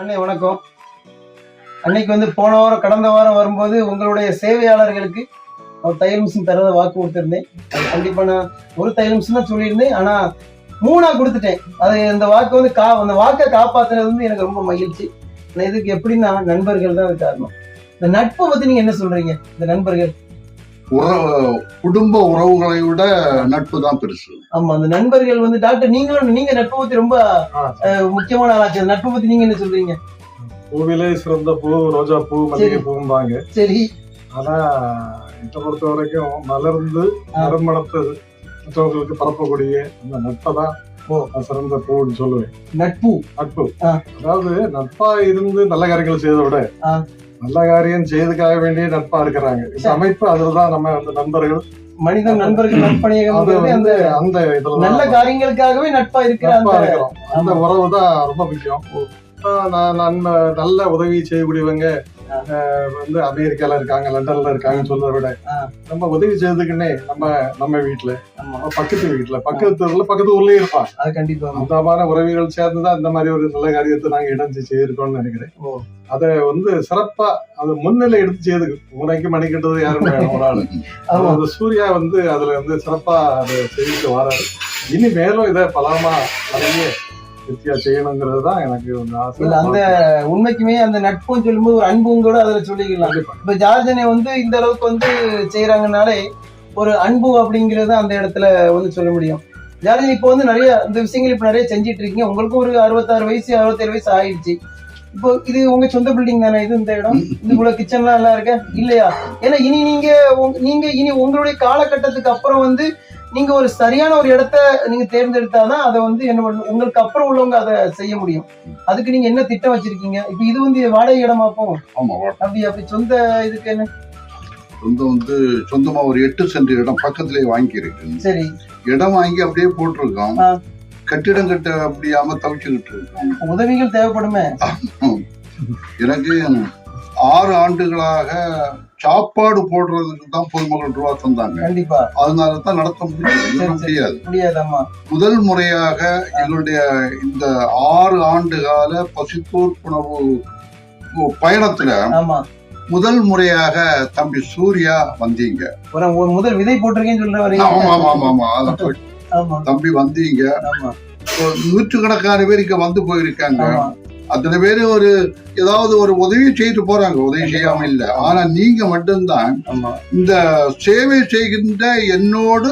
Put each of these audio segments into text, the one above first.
அண்ணே வணக்கம். அன்னைக்கு வந்து போன வாரம் கடந்த வாரம் வரும்போது உங்களுடைய சேவையாளர்களுக்கு தையல் மிஷின் தரத வாக்கு கொடுத்திருந்தேன். கண்டிப்பா நான் ஒரு தையல் மிஷின் தான் சொல்லியிருந்தேன். ஆனா மூணா கொடுத்துட்டேன். அது அந்த வாக்கு வந்து கா அந்த வாக்கை காப்பாத்துறது வந்து எனக்கு ரொம்ப மகிழ்ச்சி. இதுக்கு எப்படின்னா நண்பர்கள் தான் அது காரணம். இந்த நட்பை பத்தி நீங்க என்ன சொல்றீங்க? இந்த நண்பர்கள். உறவு குடும்ப உறவுகளை விட நட்பு தான் பெருசு. ஆமா அந்த நண்பர்கள் வந்து டாக்டர் நீங்களும் நீங்க நட்பை பத்தி ரொம்ப முக்கியமான ஆளாச்சு. நட்பை பத்தி நீங்க என்ன சொல்றீங்க? பூவிலே சிறந்த பூ ரோஜா பூ மல்லிகை பூம்பாங்க. சரி. ஆனா இதை பொறுத்த வரைக்கும் மலர்ந்து. நறுமணத்தை மற்றவங்களுக்கு பரப்பக்கூடிய அந்த நட்பை தான் சிறந்த பூன்னு சொல்லுவேன். நட்பு. நட்பு. அதாவது நட்பா இருந்து நல்ல காரியங்கள் செய்வதை விட. நல்ல காரியம் செய்யறதுக்காக வேண்டிய நட்பா இருக்கிறாங்க இந்த. அமைப்பு அதுலதான் நம்ம அந்த நண்பர்கள் மனிதன் நண்பர்கள் நட்பணியகம் அந்த அந்த இதுல நல்ல காரியங்களுக்காகவே நட்பா இருக்கிற நட்பா அந்த இருக்கிறோம். அந்த உறவு தான் ரொம்ப முக்கியம். நான் நல்ல உதவி செய்யக்கூடியவங்க வந்து அமெரிக்கால இருக்காங்க லண்டன்ல இருக்காங்கன்னு சொல்றதை விட. நம்ம உதவி செய்யறதுக்குன்னே நம்ம நம்ம வீட்டுல பக்கத்து வீட்டுல பக்கத்து தெருல பக்கத்து ஊர்லயே இருப்பாங்க. அது கண்டிப்பா. மாதிரி உறவுகள் சேர்ந்துதான் இந்த மாதிரி ஒரு நல்ல காரியத்தை நாங்க இணைஞ்சு செய்திருக்கோம்னு நினைக்கிறேன். ஓ. அதை வந்து சிறப்பா அது முன்னிலை எடுத்து செய்யுது முனைக்கு மணிக்கிட்டது யாரும் வேணும் ஒரு ஆளு. அந்த சூர்யா வந்து அதுல வந்து சிறப்பா அதை செய்துட்டு வராரு. இனி மேலும் இதை பலமா நிறைய வித்தியா செய்யணுங்கிறது தான் எனக்கு ஒரு ஆசை. இல்ல அந்த உண்மைக்குமே அந்த நட்பும் சொல்லும்போது ஒரு அன்பும் கூட அதுல சொல்லிக்கலாம். இப்ப ஜார்ஜனை வந்து இந்த அளவுக்கு வந்து செய்யறாங்கனாலே ஒரு அன்பு அப்படிங்கறத அந்த இடத்துல வந்து சொல்ல முடியும். ஜார்ஜன் இப்போ வந்து நிறைய இந்த விஷயங்கள் இப்ப நிறைய செஞ்சிட்டு இருக்கீங்க. உங்களுக்கும் ஒரு அறுபத்தாறு வயசு அறுபத்தேழு வயசு ஆயிடுச்சு. இப்போ இது உங்க சொந்த பில்டிங் தானே? இது இந்த இடம்? இது உள்ள கிச்சன்லாம் நல்லா இருக்க? இல்லையா? ஏன்னா இனி நீங்க நீங்க இனி உங்களுடைய காலகட்டத்துக்கு அப்புறம் வந்து நீங்க ஒரு சரியான ஒரு இடத்த நீங்க தேர்ந்தெடுத்தாதான் அதை வந்து என்ன பண்ணணும் உங்களுக்கு அப்புறம் உள்ளவங்க அதை செய்ய முடியும். அதுக்கு நீங்க என்ன திட்டம் வச்சிருக்கீங்க? இப்ப இது வந்து வாடகை இடமா போகும். அப்படி அப்படி சொந்த இதுக்கு என்ன? சொந்தம் வந்து சொந்தமா ஒரு எட்டு சென்ட் இடம் பக்கத்திலேயே வாங்கி இருக்கு சரி. இடம் வாங்கி அப்படியே போட்டிருக்கோம். கட்டிடம் கட்ட முடியாம தவிச்சுக்கிட்டு இருக்கோம். உதவிகள் தேவைப்படுமே? எனக்கு ஆறு ஆண்டுகளாக சாப்பாடு போடுறதுக்கு தான் பொதுமக்கள் ரூபா தந்தாங்க. கண்டிப்பா. அதனால தான் நடத்த. முடியாது. முடியாதாம்மா? முதல் முறையாக எங்களுடைய இந்த ஆறு ஆண்டு கால பசித்தோர் உணவு பயணத்துல முதல் முறையாக தம்பி சூர்யா வந்தீங்க. முதல் விதை போட்டிருக்கேன்னு சொல்ற ஆமா ஆமா ஆமா ஆமா. அதான் தம்பி வந்தீங்க. ஆமா. நூற்றுக்கணக்கான பேர் இங்க வந்து போயிருக்காங்க. அத்தனை பேரு ஒரு ஏதாவது ஒரு உதவி செய்து போறாங்க. உதவி செய்யாம இல்ல. ஆனா நீங்க மட்டும்தான் இந்த சேவை செய்கின்ற என்னோடு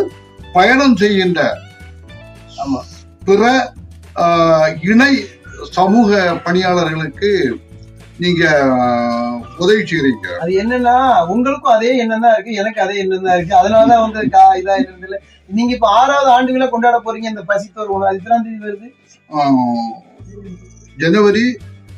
பயணம் செய்கின்ற பிற இணை சமூக பணியாளர்களுக்கு நீங்க உதவி செய்றீங்க. அது என்னன்னா உங்களுக்கும் அதே எண்ணம் தான் இருக்கு எனக்கு அதே எண்ணம் தான் இருக்கு. அதனாலதான் வந்து இதா இருந்தது நீங்க இப்ப ஆறாவது ஆண்டுகளை கொண்டாட போறீங்க இந்த பசித்தோர் உணவு. அது எத்தனாம் தேதி வருது? ஜனவரி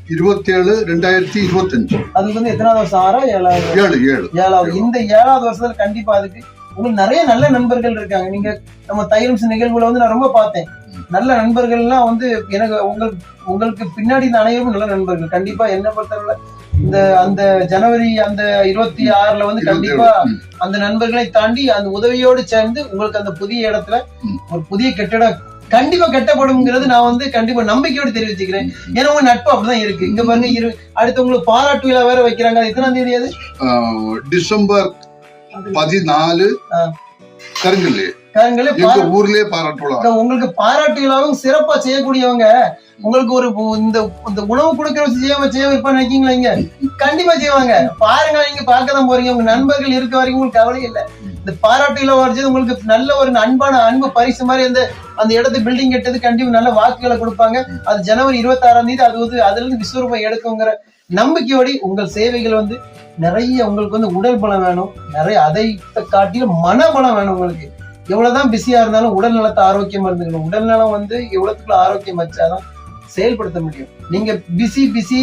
இருபத்தி ஏழு ரெண்டாயிரத்தி இருபத்தஞ்சு. அதுக்கு வந்து எத்தனாவது வருஷம்? ஆறா ஏழாவது ஏழு ஏழு. ஏழாவது. இந்த ஏழாவது வருஷத்துல கண்டிப்பா அதுக்கு உங்களுக்கு நிறைய நல்ல நண்பர்கள் இருக்காங்க. நீங்க நம்ம தைலம் நிகழ்வுல வந்து நான் ரொம்ப பார்த்தேன். நல்ல நண்பர்கள்லாம் வந்து எனக்கு உங்களுக்கு உங்களுக்கு பின்னாடி இந்த அனைவரும் நல்ல நண்பர்கள். கண்டிப்பா என்ன பொறுத்தவரை இந்த அந்த ஜனவரி அந்த இருபத்தி ஆறுல வந்து கண்டிப்பா. அந்த நண்பர்களை தாண்டி அந்த உதவியோடு சேர்ந்து உங்களுக்கு அந்த புதிய இடத்துல. ஒரு புதிய கட்டடம் கண்டிப்பா கட்டப்படும்ங்கிறது நான் வந்து கண்டிப்பா நம்பிக்கையோடு தெரிவிச்சுக்கிறேன். ஏன்னா உங்க நட்பு அப்படிதான் இருக்கு. இங்க பாருங்க இரு அடுத்து உங்களுக்கு பாராட்டு விழா வேற வைக்கிறாங்க. அது எத்தனாம் தேதி அது? டிசம்பர் பதினாலு. கருங்கல்லு காரங்களே எங்க ஊர்லயே இந்த உங்களுக்கு பாராட்டு விழாவும் சிறப்பா செய்யக்கூடியவங்க. உங்களுக்கு ஒரு இந்த இந்த உணவு கொடுக்கிற செய்யாம செய்ய வைப்பான்னு நினைக்கீங்களா இங்க? கண்டிப்பா செய்வாங்க. பாருங்க நீங்க பார்க்க தான் போறீங்க. உங்க நண்பர்கள் இருக்க வரைக்கும் உங்களுக்கு கவலை இல்ல. இந்த பாராட்டியெல்லாம் வரைஞ்சது உங்களுக்கு நல்ல ஒரு அன்பான அன்பு பரிசு மாதிரி அந்த அந்த இடத்து பில்டிங் கட்டது கண்டிப்பா நல்ல வாக்குகளை கொடுப்பாங்க. அது ஜனவரி இருபத்தி ஆறாம் தேதி அது வந்து அதுல இருந்து விஸ்வரூபம் எடுக்குங்கிற நம்பிக்கையோடு உங்கள் சேவைகள் வந்து நிறைய உங்களுக்கு வந்து உடல் பலம் வேணும். நிறைய அதை காட்டிலும் மனபலம் வேணும் உங்களுக்கு. எவ்வளவுதான் பிஸியா இருந்தாலும் உடல் நலத்தை ஆரோக்கியமா இருந்துக்கணும். உடல் நலம் வந்து எவ்வளவுக்குள்ள ஆரோக்கியம் வச்சாதான் செயல்படுத்த முடியும். நீங்க பிஸி பிஸி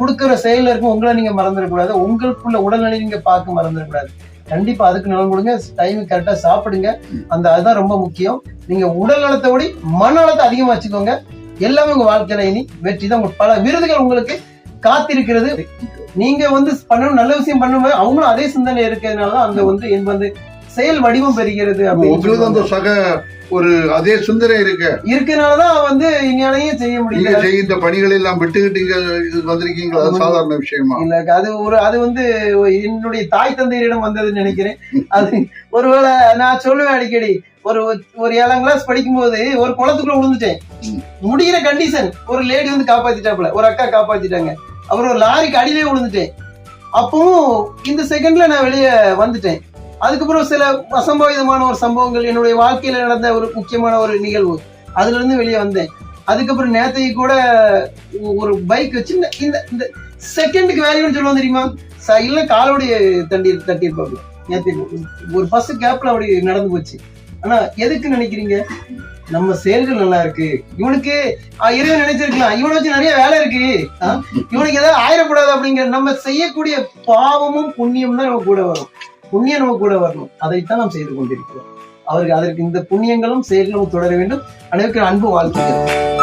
கொடுக்குற செயல இருக்கும் உங்களை நீங்க மறந்துடக்கூடாது. உங்களுக்குள்ள உடல்நிலை நீங்க பார்க்க மறந்துடக்கூடாது. கண்டிப்பா அதுக்கு நிலம் கொடுங்க. டைம் கரெக்டா சாப்பிடுங்க. அந்த அதுதான் ரொம்ப முக்கியம். நீங்க உடல் நலத்தை விட மன நலத்தை அதிகமா வச்சுக்கோங்க. எல்லாமே உங்க வாழ்க்கையில இனி வெற்றி தான். பல விருதுகள் உங்களுக்கு காத்திருக்கிறது. நீங்க வந்து பண்ணணும் நல்ல விஷயம் பண்ணும்போது அவங்களும் அதே சிந்தனை இருக்கிறதுனால தான் அந்த வந்து என் வந்து செயல் வடிவம் பெறுகிறது உங்களுக்கு அந்த சொல்லுவாங்க. சக ஒரு அதே சிந்தனை இருக்கு. இருக்கனாலதான் வந்து எங்களாலையும் செய்ய முடியல. செய்கின்ற பணிகள் எல்லாம் விட்டுக்கிட்டு இங்க இது வந்திருக்கீங்களா? சாதாரண விஷயமா? இல்ல அது ஒரு அது வந்து என்னுடைய தாய் தந்தையரிடம் வந்ததுன்னு நினைக்கிறேன். அது ஒருவேளை நான் சொல்லுவேன் அடிக்கடி. ஒரு ஒரு ஏழாம் கிளாஸ் படிக்கும்போது ஒரு குளத்துக்குள்ள விழுந்துட்டேன். முடிகிற கண்டிஷன் ஒரு லேடி வந்து காப்பாத்திட்டாப்புல. ஒரு அக்கா காப்பாத்திட்டாங்க. அப்புறம் ஒரு லாரிக்கு அடியிலே விழுந்துட்டேன். அப்பவும் இந்த செகண்ட்ல நான் வெளியே வந்துட்டேன். அதுக்கப்புறம் சில அசம்பாவிதமான ஒரு சம்பவங்கள் என்னுடைய வாழ்க்கையில நடந்த ஒரு முக்கியமான ஒரு நிகழ்வு. அதுல இருந்து வெளியே வந்தேன். அதுக்கப்புறம் நேத்தைக்கு கூட ஒரு பைக் வச்சு இந்த- இந்த இந்த செகண்டுக்கு வேல்யூன்னு சொல்லுவோம் தெரியுமா? ச- இல்ல காலோடைய தண்டி தட்டி இருப்பாங்க நேற்று ஒரு பஸ் கேப்ல அப்படி நடந்து போச்சு. ஆனா எதுக்கு நினைக்கிறீங்க? நம்ம செயல்கள் நல்லா இருக்கு. இவனுக்கு இறைவன் நினைச்சிருக்கலாம். இவனை வச்சு நிறைய வேலை இருக்கு. இவனுக்கு ஏதாவது ஆயிடக்கூடாது அப்படிங்கிற நம்ம செய்யக்கூடிய பாவமும் புண்ணியம் தான் நம்ம கூட வரும். புண்ணியம் நம்ம கூட வரணும். அதைத்தான் நாம் செய்து கொண்டிருக்கிறோம். அவருக்கு அதற்கு இந்த புண்ணியங்களும் செயல்களும் தொடர வேண்டும். அனைவருக்கும் அன்பு வாழ்த்துக்கள்.